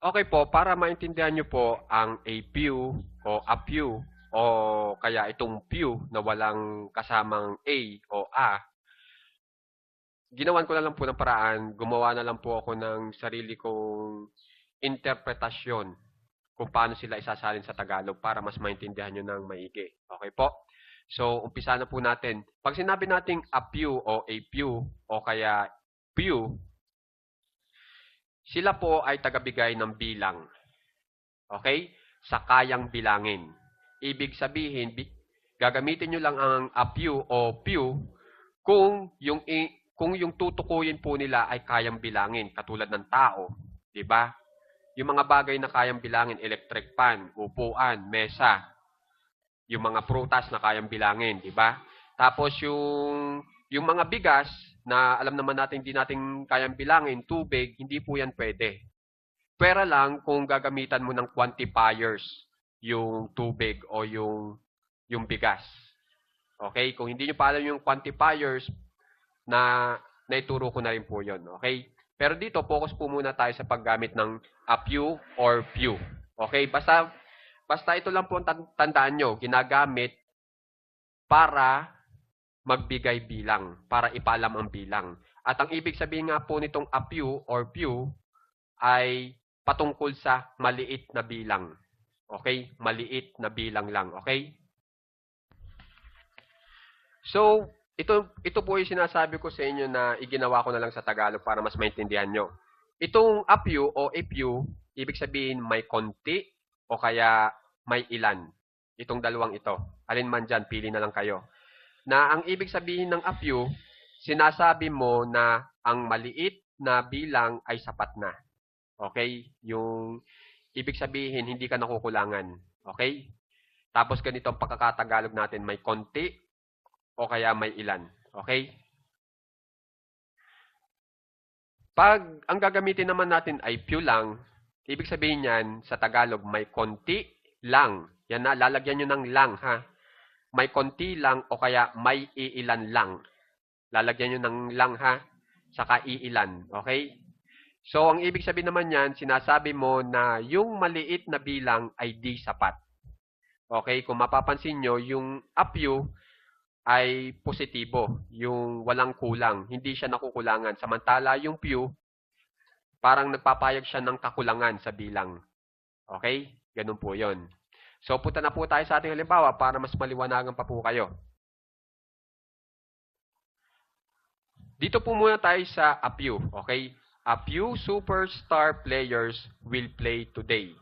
Okay po, para maintindihan nyo po ang APU o APU o kaya itong PU na walang kasamang A o A, ginawan ko na lang po ng paraan, gumawa na lang po ako ng sarili kong interpretasyon kung paano sila isasalin sa Tagalog para mas maintindihan nyo ng maigi. Okay po? So, umpisa na po natin. Pag sinabi nating APU o APU o kaya PU, sila po ay tagabigay ng bilang. Okay? Sa kayang bilangin. Ibig sabihin, bi- gagamitin nyo lang ang APU o PU kung yung, kung yung tutukuyin po nila ay kayang bilangin, katulad ng tao. Di ba? Yung mga bagay na kayang bilangin, electric fan, upuan, mesa, yung mga prutas na kayang bilangin, di ba? Tapos yung yung mga bigas na alam naman natin hindi natin kayang bilangin, tubig, hindi po yan pwede. Pwera lang kung gagamitan mo ng quantifiers yung tubig o yung yung bigas. Okay? Kung hindi nyo pa alam yung quantifiers, na naituro ko na rin po yon. Okay? Pero dito, focus po muna tayo sa paggamit ng a few or few. Okay? Basta Basta ito lang po ang tan- tandaan nyo, ginagamit para magbigay bilang, para ipalam ang bilang. At ang ibig sabihin nga po nitong a few or few ay patungkol sa maliit na bilang. Okay? Maliit na bilang lang. Okay? So, ito, ito po yung sinasabi ko sa inyo na iginawa ko na lang sa Tagalog para mas maintindihan nyo. Itong a few o a few, ibig sabihin may konti o kaya may ilan. Itong dalawang ito. Alin man dyan, pili na lang kayo. Na ang ibig sabihin ng a few, sinasabi mo na ang maliit na bilang ay sapat na. Okay? Yung ibig sabihin, hindi ka nakukulangan. Okay? Tapos ganito ang pagkakatagalog natin, may konti o kaya may ilan. Okay? Pag ang gagamitin naman natin ay few lang, ibig sabihin niyan sa Tagalog may konti lang. Yan na, lalagyan nyo ng lang ha. May konti lang o kaya may iilan lang. Lalagyan nyo ng lang ha, saka iilan. Okay? So, ang ibig sabihin naman yan, sinasabi mo na yung maliit na bilang ay di sapat. Okay? Kung mapapansin nyo, yung apyu ay positibo. Yung walang kulang. Hindi siya nakukulangan. Samantala, yung pew, parang nagpapayag siya ng kakulangan sa bilang. Okay? Ganun po yon. So, punta na po tayo sa ating halimbawa para mas maliwanagan pa po kayo. Dito po muna tayo sa a few. Okay? A few superstar players will play today.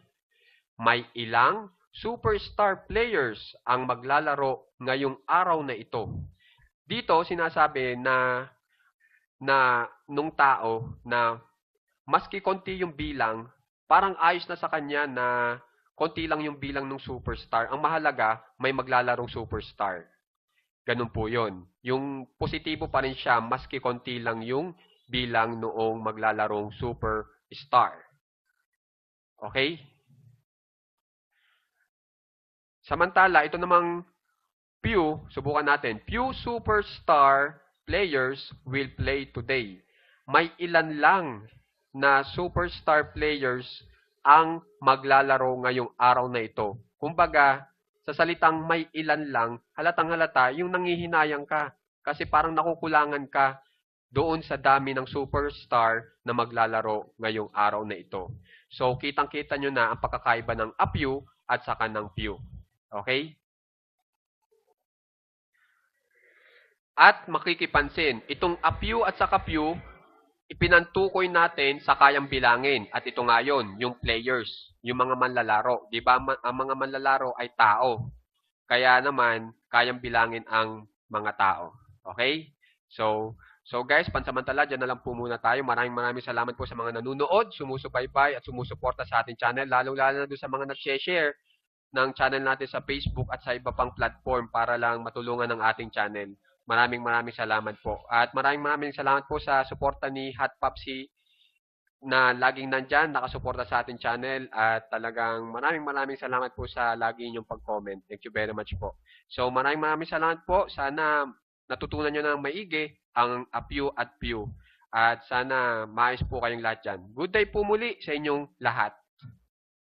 May ilang superstar players ang maglalaro ngayong araw na ito. Dito sinasabi na na nung tao na maski konti yung bilang, parang ayos na sa kanya na konti lang yung bilang ng superstar. Ang mahalaga, may maglalarong superstar. Ganun po yon. Yung positibo pa rin siya, maski konti lang yung bilang noong maglalarong superstar. Okay? Samantala, ito namang few, subukan natin. Few superstar players will play today. May ilan lang na superstar players ang maglalaro ngayong araw na ito. Kumbaga, sa salitang may ilan lang, halatang halata, yung nangihinayang ka. Kasi parang nakukulangan ka doon sa dami ng superstar na maglalaro ngayong araw na ito. So, kitang-kita nyo na ang pagkakaiba ng a few at saka ng few. Okay? At makikipansin, itong a few at saka few, ipinantukoy natin sa kayang bilangin. At ito nga yun, yung players, yung mga manlalaro. Di ba ang mga manlalaro ay tao. Kaya naman, kayang bilangin ang mga tao. Okay? So, so guys, pansamantala, dyan na lang po muna tayo. Maraming maraming salamat po sa mga nanonood, sumusubaybay at sumusuporta sa ating channel. Lalo-lalo na doon sa mga nag-share ng channel natin sa Facebook at sa iba pang platform para lang matulungan ng ating channel. Maraming maraming salamat po. At maraming maraming salamat po sa suporta ni Hot Popsi na laging nandyan, nakasuporta sa ating channel at talagang maraming maraming salamat po sa lagi inyong pag-comment. Thank you very much po. So maraming maraming salamat po. Sana natutunan nyo ng maigi ang a few at few. At sana maayos po kayong lahat dyan. Good day po muli sa inyong lahat.